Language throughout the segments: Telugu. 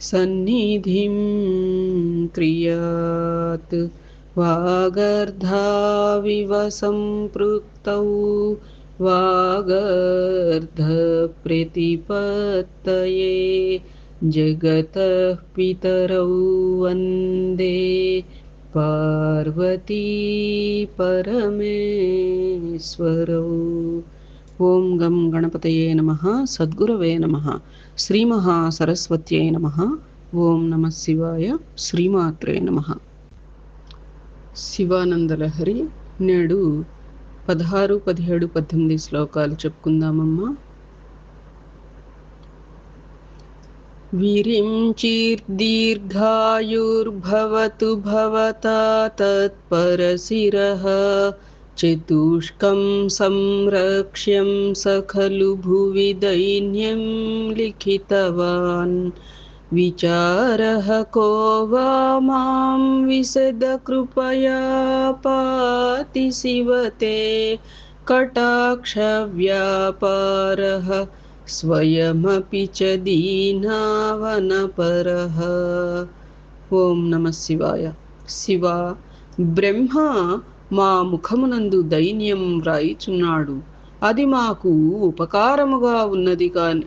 सन्निधिं क्रियात् वागर्धाविव सम्पृक्तौ वागर्धप्रतिपत्तये जगतः पितरौ वन्दे पार्वती परमेश्वरौ ఓం గం గణపతయే నమ సద్గురవే నమ శ్రీమహాసరస్వత్యై నమ ఓం నమ శివాయ శ్రీమాత్రే నమ. శివానందలహరి నేడు పదహారు పదిహేడు పద్దెనిమిది శ్లోకాలు చెప్పుకుందామమ్మా. విరించీర్దీర్ఘాయుర్భవతు భవతా తత్పరశిరః चतुष्कं संरक्ष्यं स खलु भुवि दैन्यं लिखितवान्। विचारः को वा माँ विशद कृपया पाति शिवते कटाक्षव्यापारः स्वयमपि च दीनावनपरः। ॐ नमः शिवाय। शिवा ब्रह्मा మా ముఖమునందు దైన్యం వ్రాయిచున్నాడు. అది మాకు ఉపకారముగా ఉన్నది కాని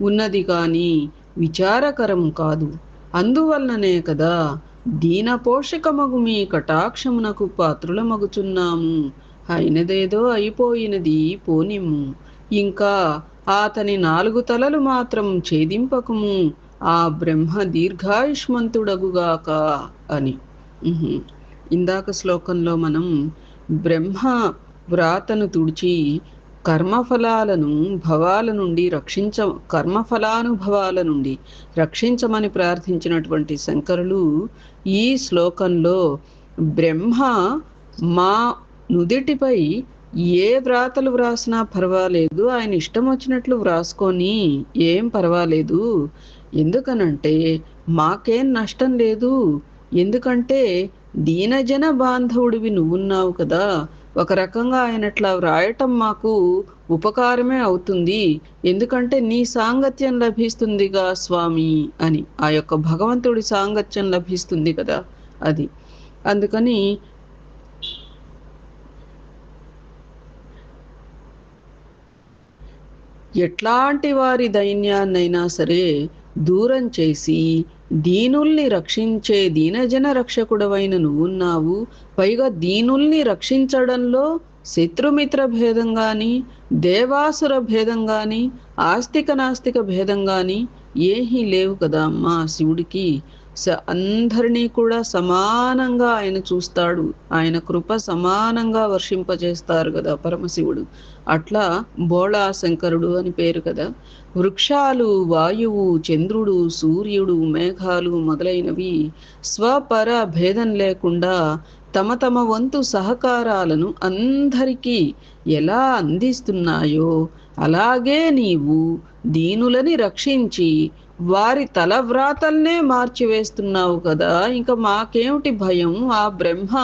ఉన్నది కాని విచారకరం కాదు. అందువల్లనే కదా దీన పోషకమగు మీ కటాక్షమునకు పాత్రులమగుచున్నాము. అయినదేదో అయిపోయినది పోనిమ్ము. ఇంకా అతని నాలుగు తలలు మాత్రం ఛేదింపకము. ఆ బ్రహ్మ దీర్ఘాయుష్మంతుడగుగాక అని. ఇందాక శ్లోకంలో మనం బ్రహ్మ వ్రాతను తుడిచి కర్మఫలాలను భవాల నుండి రక్షించ కర్మఫలానుభవాల నుండి రక్షించమని ప్రార్థించినటువంటి శంకరులు ఈ శ్లోకంలో బ్రహ్మ మా నుదిటిపై ఏ వ్రాతలు వ్రాసినా పర్వాలేదు ఆయన ఇష్టం వచ్చినట్లు వ్రాసుకొని ఏం పర్వాలేదు. ఎందుకనంటే మాకేం నష్టం లేదు. ఎందుకంటే దీనజన బాంధవుడివి నువ్వున్నావు కదా. ఒక రకంగా ఆయన అట్లా వ్రాయటం మాకు ఉపకారమే అవుతుంది. ఎందుకంటే నీ సాంగత్యం లభిస్తుందిగా స్వామి అని. ఆ యొక్క భగవంతుడి సాంగత్యం లభిస్తుంది కదా అది. అందుకని ఎట్లాంటి వారి దైన్యాన్నైనా సరే దూరం చేసి దీనుల్ని రక్షించే దీనజన రక్షకుడవైన నువ్వున్నావు పైగా దీనుల్ని రక్షించడంలో శత్రుమిత్ర భేదం కానీ దేవాసుర భేదం కానీ ఆస్తిక నాస్తిక భేదం కానీ ఏమీ లేవు కదా అమ్మా శివుడికి. అందరినీ కూడా సమానంగా ఆయన చూస్తాడు. ఆయన కృప సమానంగా వర్షింపజేస్తారు కదా పరమశివుడు. అట్లా బోళా శంకరుడు అని పేరు కదా. వృక్షాలు వాయువు చంద్రుడు సూర్యుడు మేఘాలు మొదలైనవి స్వపర భేదం లేకుండా తమ తమ వంతు సహకారాలను అందరికీ ఎలా అందిస్తున్నాయో అలాగే నీవు దీనులని రక్షించి వారి తలవ్రాతల్నే మార్చివేస్తున్నావు కదా. ఇంకా మాకేమిటి భయం? ఆ బ్రహ్మ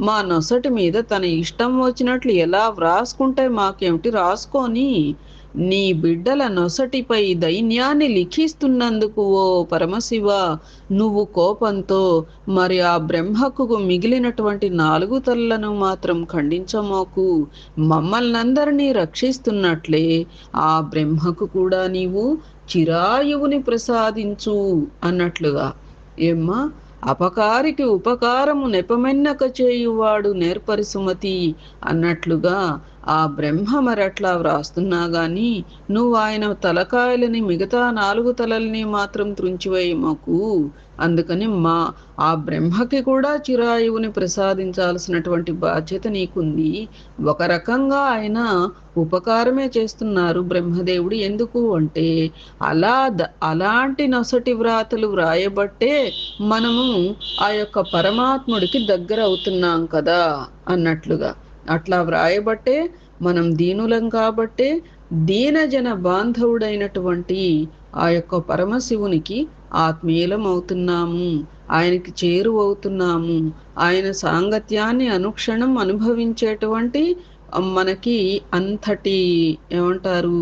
మా నొసటి మీద తన ఇష్టం వచ్చినట్లు ఎలా వ్రాసుకుంటే మాకేమిటి? రాసుకొని. నీ బిడ్డల నొసటిపై దైన్యాన్ని లిఖిస్తున్నందుకు ఓ పరమశివ నువ్వు కోపంతో మరి ఆ బ్రహ్మకు మిగిలినటువంటి నాలుగు తల్లను మాత్రం ఖండించమోకు. మమ్మల్నందరినీ రక్షిస్తున్నట్లే ఆ బ్రహ్మకు కూడా నీవు చిరాయువుని ప్రసాదించు అన్నట్లుగా. ఏమ్మా అపకారికి ఉపకారము నెపమెన్నక చేయువాడు నేర్పరిసుమతి అన్నట్లుగా ఆ బ్రహ్మ మరట్లా వ్రాస్తున్నా గాని నువ్వు ఆయన తలకాయలని మిగతా నాలుగు తలల్ని మాత్రం త్రుంచివేయమకు అందుకని మా ఆ బ్రహ్మకి కూడా చిరాయువుని ప్రసాదించాల్సినటువంటి బాధ్యత నీకుంది. ఒక రకంగా ఆయన ఉపకారమే చేస్తున్నారు బ్రహ్మదేవుడు ఎందుకు అంటే అలా అలాంటి నొసటి వ్రాతలు వ్రాయబట్టే మనము ఆ యొక్క పరమాత్ముడికి దగ్గర అవుతున్నాం కదా అన్నట్లుగా. అట్లా వ్రాయబట్టే మనం దీనులం కాబట్టే దీనజన బాంధవుడైనటువంటి ఆ యొక్క పరమశివునికి ఆత్మీయులం అవుతున్నాము ఆయనకి చేరువవుతున్నాము. ఆయన సాంగత్యాన్ని అనుక్షణం అనుభవించేటువంటి మనకి అంతటి ఏమంటారు?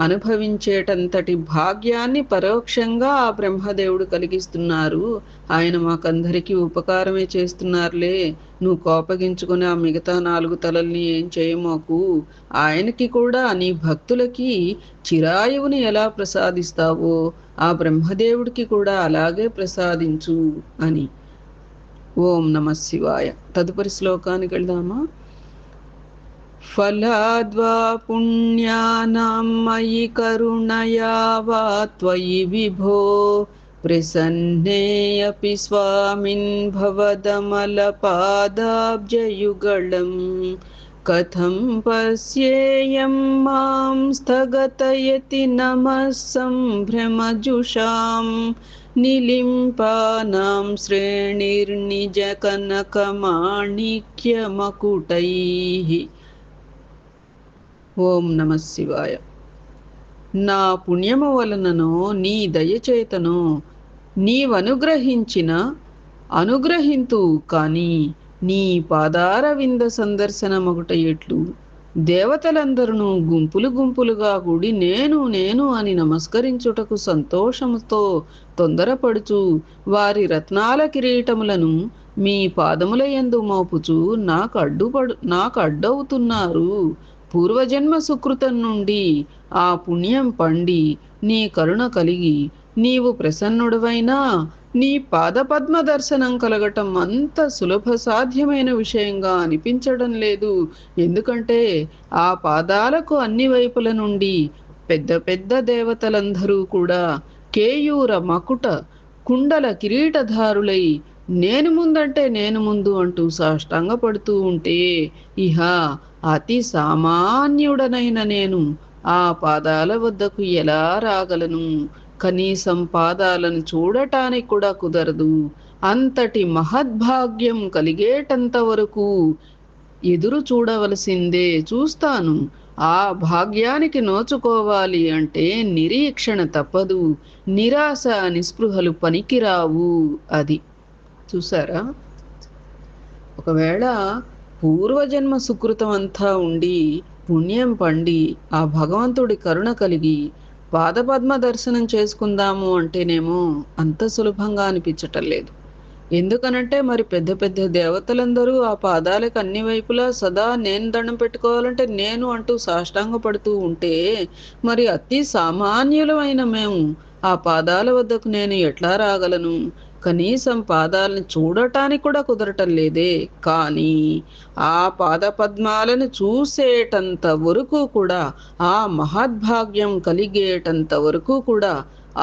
అనుభవించేటంతటి భాగ్యాన్ని పరోక్షంగా ఆ బ్రహ్మదేవుడు కలిగిస్తున్నారు. ఆయన మాకందరికీ ఉపకారమే చేస్తున్నారులే. నువ్వు కోపగించుకుని ఆ మిగతా నాలుగు తలల్ని ఏం చేయమోకు ఆయనకి కూడా నీ భక్తులకి చిరాయువుని ఎలా ప్రసాదిస్తావో ఆ బ్రహ్మదేవుడికి కూడా అలాగే ప్రసాదించు అని. ఓం నమ శివాయ. తదుపరి శ్లోకానికి వెళ్దామా? फलाद्वा पुण्यानां मयि करुणया वा त्वयि विभो प्रसन्नेऽपि स्वामिन् भवदमलपादाब्जयुगळं कथं पश्येयं मां स्थगतयति नमः सम्भ्रमजुषां निलिम्पानां श्रेणिर्निजकनकमाणिक्यमकुटैः ఓం నమ శివాయ. నా పుణ్యము వలననో నీ దయచేతనో నీవనుగ్రహించిన అనుగ్రహింతు కానీ నీ పాదార వింద సందర్శనమొకట ఎట్లు దేవతలందరూ గుంపులు గుంపులుగా కూడి నేను నేను అని నమస్కరించుటకు సంతోషముతో తొందరపడుచు వారి రత్నాల కిరీటములను మీ పాదముల ఎందు మోపుచు నాకు అడ్డుపడు నాకు అడ్డవుతున్నారు పూర్వజన్మ సుకృతం నుండి ఆ పుణ్యం పండి నీ కరుణ కలిగి నీవు ప్రసన్నుడవైనా నీ పాదపద్మ దర్శనం కలగటం అంత సులభ సాధ్యమైన విషయంగా అనిపించడం లేదు. ఎందుకంటే ఆ పాదాలకు అన్ని వైపుల నుండి పెద్ద పెద్ద దేవతలందరూ కూడా కేయూర మకుట కుండల కిరీటధారులై నేను ముందంటే నేను ముందు అంటూ సాష్టాంగపడుతూ ఉంటే ఇహ అతి సామాన్యుడనైన నేను ఆ పాదాల వద్దకు ఎలా రాగలను? కనీసం పాదాలను చూడటానికి కూడా కుదరదు. అంతటి మహద్భాగ్యం కలిగేటంత వరకు ఎదురు చూడవలసిందే చూస్తాను. ఆ భాగ్యానికి నోచుకోవాలి అంటే నిరీక్షణ తప్పదు. నిరాశ నిస్పృహలు పనికిరావు. అది చూసారా? ఒకవేళ పూర్వజన్మ సుకృతం అంతా ఉండి పుణ్యం పండి ఆ భగవంతుడి కరుణ కలిగి పాదపద్మ దర్శనం చేసుకుందాము అంటేనేమో అంత సులభంగా అనిపించటం లేదు. ఎందుకనంటే మరి పెద్ద పెద్ద దేవతలందరూ ఆ పాదాలకు అన్ని వైపులా సదా నేను దండం పెట్టుకోవాలంటే నేను అంటూ సాష్టాంగ పడుతూ ఉంటే మరి అతి సామాన్యులమైన మేము ఆ పాదాల వద్దకు నేను ఎట్లా రాగలను? కనీసం పాదాలను చూడటానికి కూడా కుదరటం లేదే. కానీ ఆ పాద పద్మాలను చూసేటంత వరకు కూడా ఆ మహద్భాగ్యం కలిగేటంత వరకు కూడా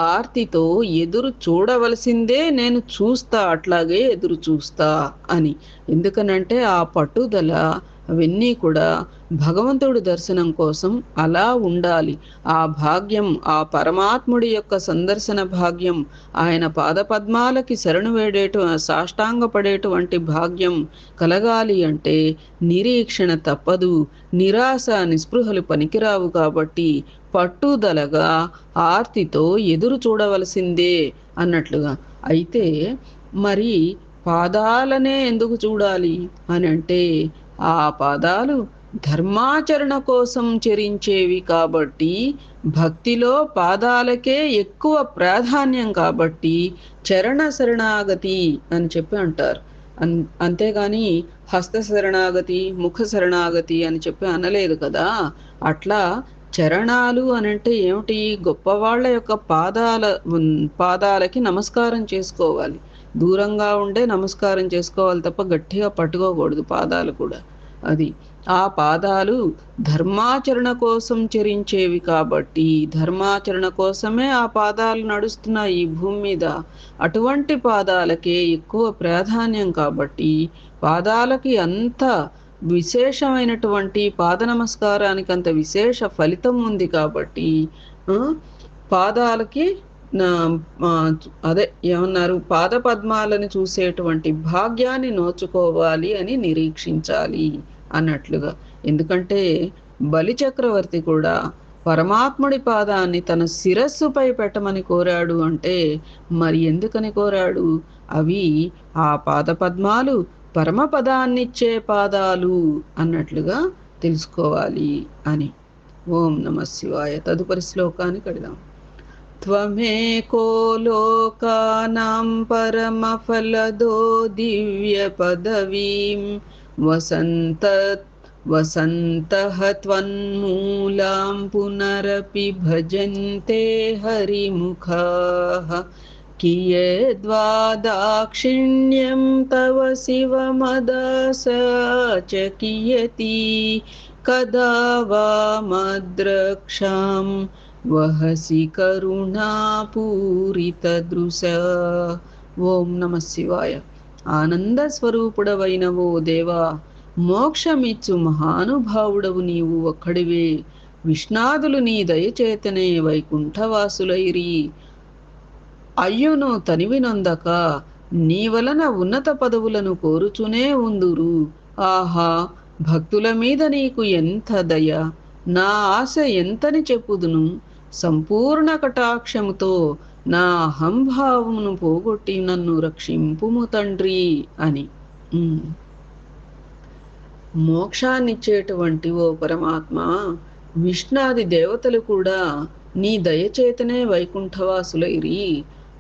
ఆర్తితో ఎదురు చూడవలసిందే నేను చూస్తా అట్లాగే ఎదురు చూస్తా అని. ఎందుకనంటే ఆ పట్టుదల అవన్నీ కూడా భగవంతుడి దర్శనం కోసం అలా ఉండాలి. ఆ భాగ్యం ఆ పరమాత్ముడి యొక్క సందర్శన భాగ్యం ఆయన పాదపద్మాలకి శరణు వేడేటు సాష్టాంగపడేటువంటి భాగ్యం కలగాలి అంటే నిరీక్షణ తప్పదు. నిరాశ నిస్పృహలు పనికిరావు కాబట్టి పట్టుదలగా ఆర్తితో ఎదురు చూడవలసిందే అన్నట్లుగా. అయితే మరి పాదాలనే ఎందుకు చూడాలి? అని అంటే ఆ పాదాలు ధర్మాచరణ కోసం చరించేవి కాబట్టి భక్తిలో పాదాలకే ఎక్కువ ప్రాధాన్యం కాబట్టి చరణ శరణాగతి అని చెప్పి అంటారు. అన్ అంతేగాని హస్త శరణాగతి ముఖ శరణాగతి అని చెప్పి అనలేదు కదా. అట్లా చరణాలు అనంటే ఏమిటి? గొప్పవాళ్ళ యొక్క పాదాల పాదాలకి నమస్కారం చేసుకోవాలి. దూరంగా ఉండే నమస్కారం చేసుకోవాలి తప్ప గట్టిగా పట్టుకోకూడదు పాదాలు కూడా. అది ఆ పాదాలు ధర్మాచరణ కోసం చరించేవి కాబట్టి ధర్మాచరణ కోసమే ఆ పాదాలు నడుస్తున్నాయి ఈ భూమి మీద. అటువంటి పాదాలకే ఎక్కువ ప్రాధాన్యం కాబట్టి పాదాలకి అంత విశేషమైనటువంటి పాద నమస్కారానికి అంత విశేష ఫలితం ఉంది కాబట్టి పాదాలకి అదే ఏమన్నారు? పాద పద్మాలను చూసేటువంటి భాగ్యాన్ని నోచుకోవాలి అని నిరీక్షించాలి అన్నట్లుగా. ఎందుకంటే బలి చక్రవర్తి కూడా పరమాత్ముడి పాదాన్ని తన శిరస్సుపై పెట్టమని కోరాడు అంటే మరి ఎందుకని కోరాడు? అవి ఆ పాద పద్మాలు పరమపదాన్నిచ్చే పాదాలు అన్నట్లుగా తెలుసుకోవాలి అని. ఓం నమ శివాయ. తదుపరి శ్లోకానికి అడిదాం त्वमेको लोकानां परमफलदो दिव्यपदवीं वसन्त वसन्तः त्वन्मूलां पुनरपि भजन्ते हरिमुखाः। कियद्वा दाक्षिण्यं तव शिवमदास च कियती? कदा वा मद्रक्षाम् వహసి కరుణాపూరితదృశ ఓం నమ శివాయ ఆనంద ఓ దేవా మోక్షమిచ్చు మహానుభావుడవు నీవు ఒక్కడివే। విష్ణాదులు నీ దయచేతనే వైకుంఠవాసులైరి। అయ్యును తనివినొందక నీ వలన ఉన్నత పదవులను కోరుచునే ఉందురు। ఆహా భక్తుల మీద నీకు ఎంత దయ నా ఆశ ఎంతని చెప్పుదును? సంపూర్ణ కటాక్షముతో నా అహంభావమును పోగొట్టి నన్ను రక్షింపుము తండ్రి అని. మోక్షాన్నిచ్చేటువంటి ఓ పరమాత్మ విష్ణాది దేవతలు కూడా నీ దయచేతనే వైకుంఠవాసులైరి.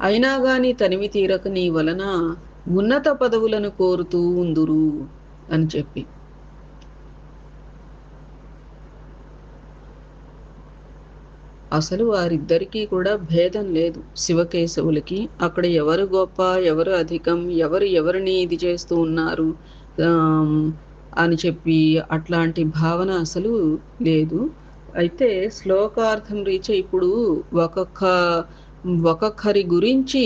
అయినా గాని తనివి తీరక నీ వలన ఉన్నత పదవులను కోరుతూ ఉందురు అని చెప్పి. అసలు వారిద్దరికీ కూడా భేదం లేదు. శివకేశవులకి అక్కడ ఎవరు గొప్ప ఎవరు అధికం ఎవరు ఎవరిని ఇది చేస్తూ ఉన్నారు అని చెప్పి అట్లాంటి భావన అసలు లేదు. అయితే శ్లోకార్థం రీచ ఇప్పుడు ఒక్కొక్క ఒక్కొక్కరి గురించి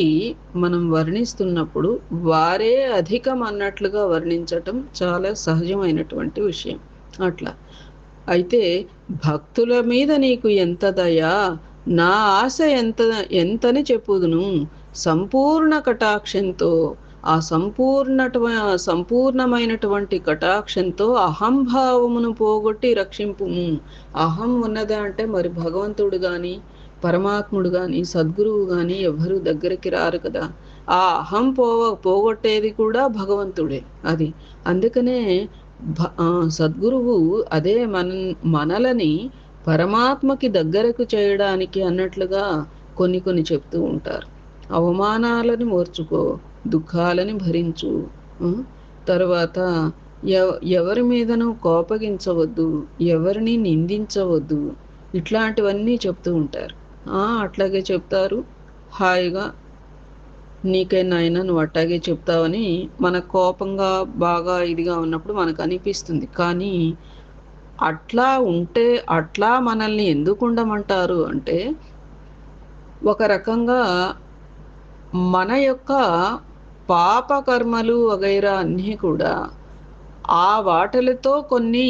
మనం వర్ణిస్తున్నప్పుడు వారే అధికం అన్నట్లుగా వర్ణించటం చాలా సహజమైనటువంటి విషయం. అట్లా. అయితే భక్తుల మీద నీకు ఎంత దయా నా ఆశ ఎంత ఎంతని చెప్పుదును? సంపూర్ణ కటాక్షంతో ఆ సంపూర్ణ సంపూర్ణమైనటువంటి కటాక్షంతో అహంభావమును పోగొట్టి రక్షింపుము. అహం ఉన్నదా అంటే మరి భగవంతుడు గాని పరమాత్ముడు గాని సద్గురువు గాని ఎవరు దగ్గరికి రారు కదా. ఆ అహం పోవ పోగొట్టేది కూడా భగవంతుడే అది. అందుకనే సద్గురువు అదే మన మనలని పరమాత్మకి దగ్గరకు చేయడానికి అన్నట్లుగా కొన్ని కొన్ని చెప్తూ ఉంటారు. అవమానాలని ఓర్చుకో దుఃఖాలని భరించు తర్వాత ఎవరి మీదను కోపగించవద్దు ఎవరిని నిందించవద్దు ఇట్లాంటివన్నీ చెప్తూ ఉంటారు. అట్లాగే చెప్తారు. హాయిగా నీకే నాయన నువ్వు అట్టాగే చెప్తావని మన కోపంగా బాగా ఇదిగా ఉన్నప్పుడు మనకు అనిపిస్తుంది. కానీ అట్లా ఉంటే అట్లా మనల్ని ఎందుకు ఉండమంటారు అంటే ఒక రకంగా మన యొక్క పాపకర్మలు వగైరా అన్నీ కూడా ఆ వాటలతో కొన్ని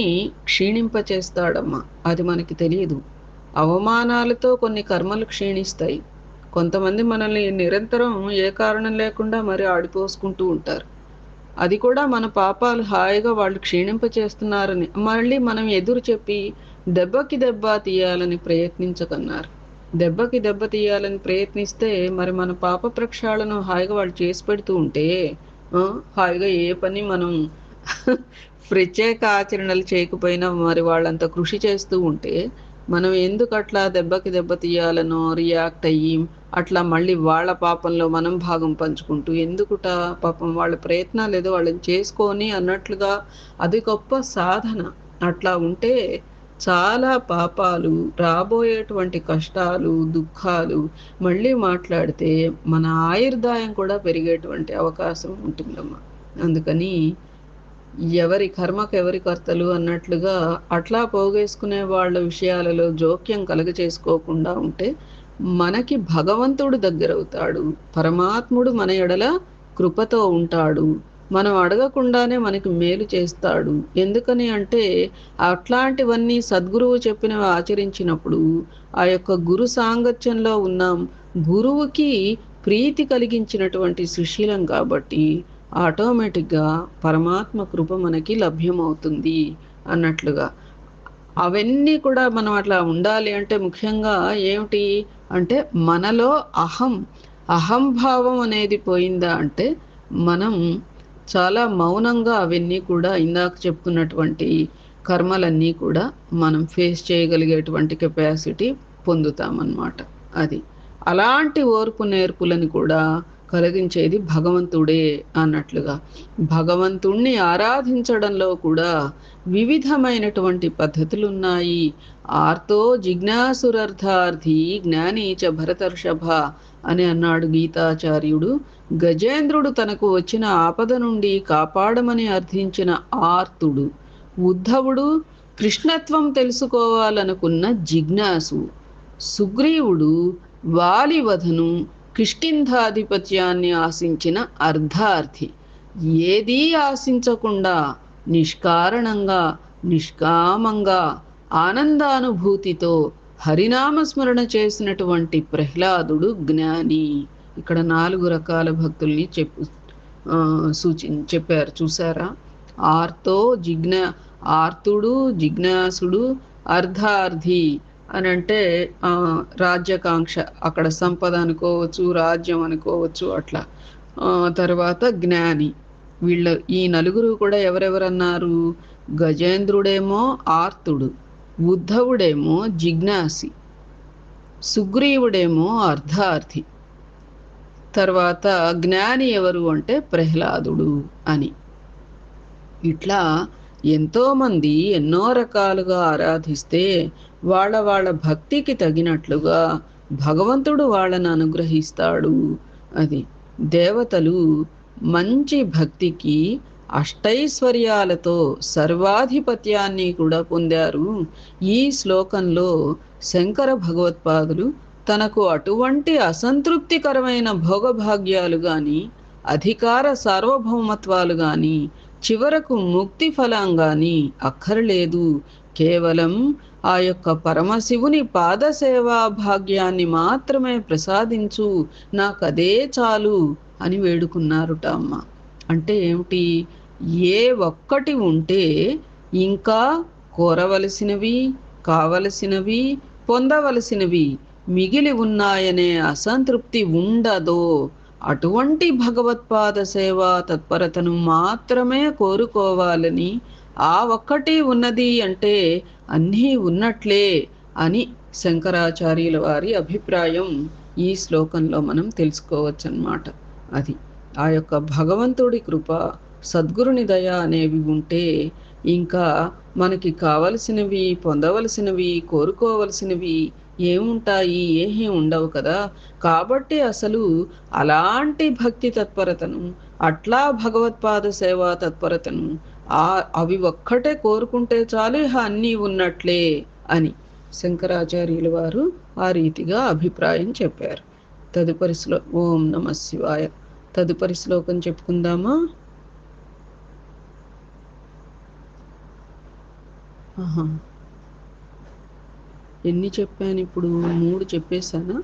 క్షీణింపచేస్తాడమ్మా. అది మనకి తెలియదు. అవమానాలతో కొన్ని కర్మలు క్షీణిస్తాయి. కొంతమంది మనల్ని నిరంతరం ఏ కారణం లేకుండా మరి ఆడిపోసుకుంటూ ఉంటారు. అది కూడా మన పాపాలు హాయిగా వాళ్ళు క్షీణింప చేస్తున్నారని మళ్ళీ మనం ఎదురు చెప్పి దెబ్బకి దెబ్బ తీయాలని ప్రయత్నించకన్నారు. దెబ్బకి దెబ్బ తీయాలని ప్రయత్నిస్తే మరి మన పాప ప్రక్షాళన హాయిగా వాళ్ళు చేసి పెడుతూ ఉంటే హాయిగా ఏ పని మనం ప్రత్యేక ఆచరణలు చేయకపోయినా మరి వాళ్ళంత కృషి చేస్తూ ఉంటే మనం ఎందుకు అట్లా దెబ్బకి దెబ్బ తీయాలనో రియాక్ట్ అయ్యి అట్లా మళ్ళీ వాళ్ళ పాపంలో మనం భాగం పంచుకుంటూ ఎందుకుట పాపం వాళ్ళ ప్రయత్నాలు ఏదో వాళ్ళని చేసుకొని అన్నట్లుగా అది గొప్ప సాధన. అట్లా ఉంటే చాలా పాపాలు రాబోయేటువంటి కష్టాలు దుఃఖాలు మళ్ళీ మాట్లాడితే మన ఆయుర్దాయం కూడా పెరిగేటువంటి అవకాశం ఉంటుందమ్మా. అందుకని ఎవరి కర్మకు ఎవరి కర్తలు అన్నట్లుగా అట్లా పోగేసుకునే వాళ్ళ విషయాలలో జోక్యం కలుగ చేసుకోకుండా ఉంటే మనకి భగవంతుడు దగ్గరవుతాడు. పరమాత్ముడు మన ఎడల కృపతో ఉంటాడు. మనం అడగకుండానే మనకి మేలు చేస్తాడు. ఎందుకని అంటే అట్లాంటివన్నీ సద్గురువు చెప్పినవి ఆచరించినప్పుడు ఆ యొక్క గురు సాంగత్యంలో ఉన్నాం. గురువుకి ప్రీతి కలిగించినటువంటి సుశీలం కాబట్టి ఆటోమేటిక్గా పరమాత్మ కృప మనకి లభ్యమవుతుంది అన్నట్లుగా. అవన్నీ కూడా మనం అట్లా ఉండాలి అంటే ముఖ్యంగా ఏమిటి? అంటే మనలో అహం అహంభావం అనేది పోయిందా అంటే మనం చాలా మౌనంగా అవన్నీ కూడా ఇందాక చెప్పుకున్నటువంటి కర్మలన్నీ కూడా మనం ఫేస్ చేయగలిగేటువంటి కెపాసిటీ పొందుతామన్నమాట. అది. అలాంటి ఓర్పు నేర్పులను కూడా కలిగించేది భగవంతుడే అన్నట్లుగా. భగవంతుణ్ణి ఆరాధించడంలో కూడా వివిధమైనటువంటి పద్ధతులు ఉన్నాయి ఆర్తో జిజ్ఞాసురర్థార్థి జ్ఞానీచ భరతర్షభ అని అన్నాడు గీతాచార్యుడు. గజేంద్రుడు తనకు వచ్చిన ఆపద నుండి కాపాడమని అర్థించిన ఆర్తుడు. ఉద్ధవుడు కృష్ణత్వం తెలుసుకోవాలనుకున్న జిజ్ఞాసు. సుగ్రీవుడు వాలివధను కిష్కింధాధిపత్యాన్ని ఆశించిన అర్ధార్థి. ఏదీ ఆశించకుండా నిష్కారణంగా నిష్కామంగా ఆనందానుభూతితో హరినామస్మరణ చేసినటువంటి ప్రహ్లాదుడు జ్ఞాని. ఇక్కడ నాలుగు రకాల భక్తుల్ని చెప్పు సూచి చెప్పారు. చూసారా ఆర్తో జిజ్ఞా ఆర్తుడు జిజ్ఞాసుడు అర్ధార్థి. అని అంటే రాజ్యాకాంక్ష. అక్కడ సంపద అనుకోవచ్చు రాజ్యం అనుకోవచ్చు అట్లా. తర్వాత జ్ఞాని. వీళ్ళ ఈ నలుగురు కూడా ఎవరెవరన్నారు? గజేంద్రుడేమో ఆర్తుడు ఉద్ధవుడేమో జిజ్ఞాసి సుగ్రీవుడేమో అర్ధార్థి. తర్వాత జ్ఞాని ఎవరు అంటే ప్రహ్లాదుడు అని. ఇట్లా ఎంతోమంది ఎన్నో రకాలుగా ఆరాధిస్తే వాళ్ళ వాళ్ళ భక్తికి తగినట్లుగా భగవంతుడు వాళ్ళను అనుగ్రహిస్తాడు. అది దేవతలు మంచి భక్తికి అష్టైశ్వర్యాలతో సర్వాధిపత్యాన్ని కూడా పొందారు. ఈ శ్లోకంలో శంకర భగవత్పాదులు తనకు అటువంటి అసంతృప్తికరమైన భోగభాగ్యాలు కానీ అధికార సార్వభౌమత్వాలు కానీ చివరకు ముక్తి ఫలంగాని అక్కర్లేదు. కేవలం ఆ యొక్క పరమశివుని పాదసేవా భాగ్యాన్ని మాత్రమే ప్రసాదించు నాకదే చాలు అని వేడుకున్నారుట అమ్మ. అంటే ఏమిటి? ఏ ఒక్కటి ఉంటే ఇంకా కోరవలసినవి కావలసినవి పొందవలసినవి మిగిలి ఉన్నాయనే అసంతృప్తి ఉండదో అటువంటి భగవత్పాద సేవ తత్పరతను మాత్రమే కోరుకోవాలని ఆ ఒక్కటి ఉన్నది అంటే అన్నీ ఉన్నట్లే అని శంకరాచార్యుల వారి అభిప్రాయం ఈ శ్లోకంలో మనం తెలుసుకోవచ్చన్నమాట. అది ఆ యొక్క భగవంతుడి కృప సద్గురుని దయ అనేవి ఉంటే ఇంకా మనకి కావలసినవి పొందవలసినవి కోరుకోవలసినవి ఏముంటాయి? ఏమీ ఉండవు కదా. కాబట్టి అసలు అలాంటి భక్తి తత్పరతను అట్లా భగవత్పాద సేవా తత్పరతను ఆ అవి ఒక్కటే కోరుకుంటే చాలు అన్నీ ఉన్నట్లే అని శంకరాచార్యుల వారు ఆ రీతిగా అభిప్రాయం చెప్పారు. తదుపరి శ్లో ఓం నమ శివాయ. తదుపరి శ్లోకం చెప్పుకుందామా? ఎన్ని చెప్పాను ఇప్పుడు? మూడు చెప్పేశానా?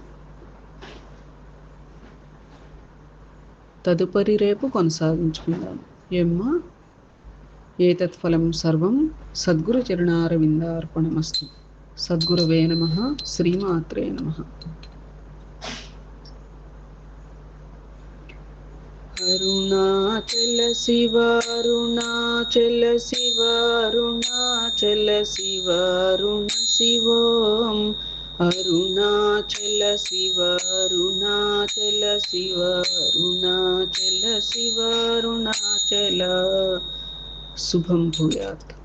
తదుపరి రేపు కొనసాగించుకుందాం. ఏమ్మా? ఏతత్ఫలం సర్వం సద్గురు చరణారవిందార్పణమస్తు. సద్గురవే నమ. శ్రీమాత్రే నమ. अरुणा चल शिवारुणाचल शिव अरुणाचल शिव अरुण शिवो अरुणा चल शिव अरुणा चल शुभं भूयात्।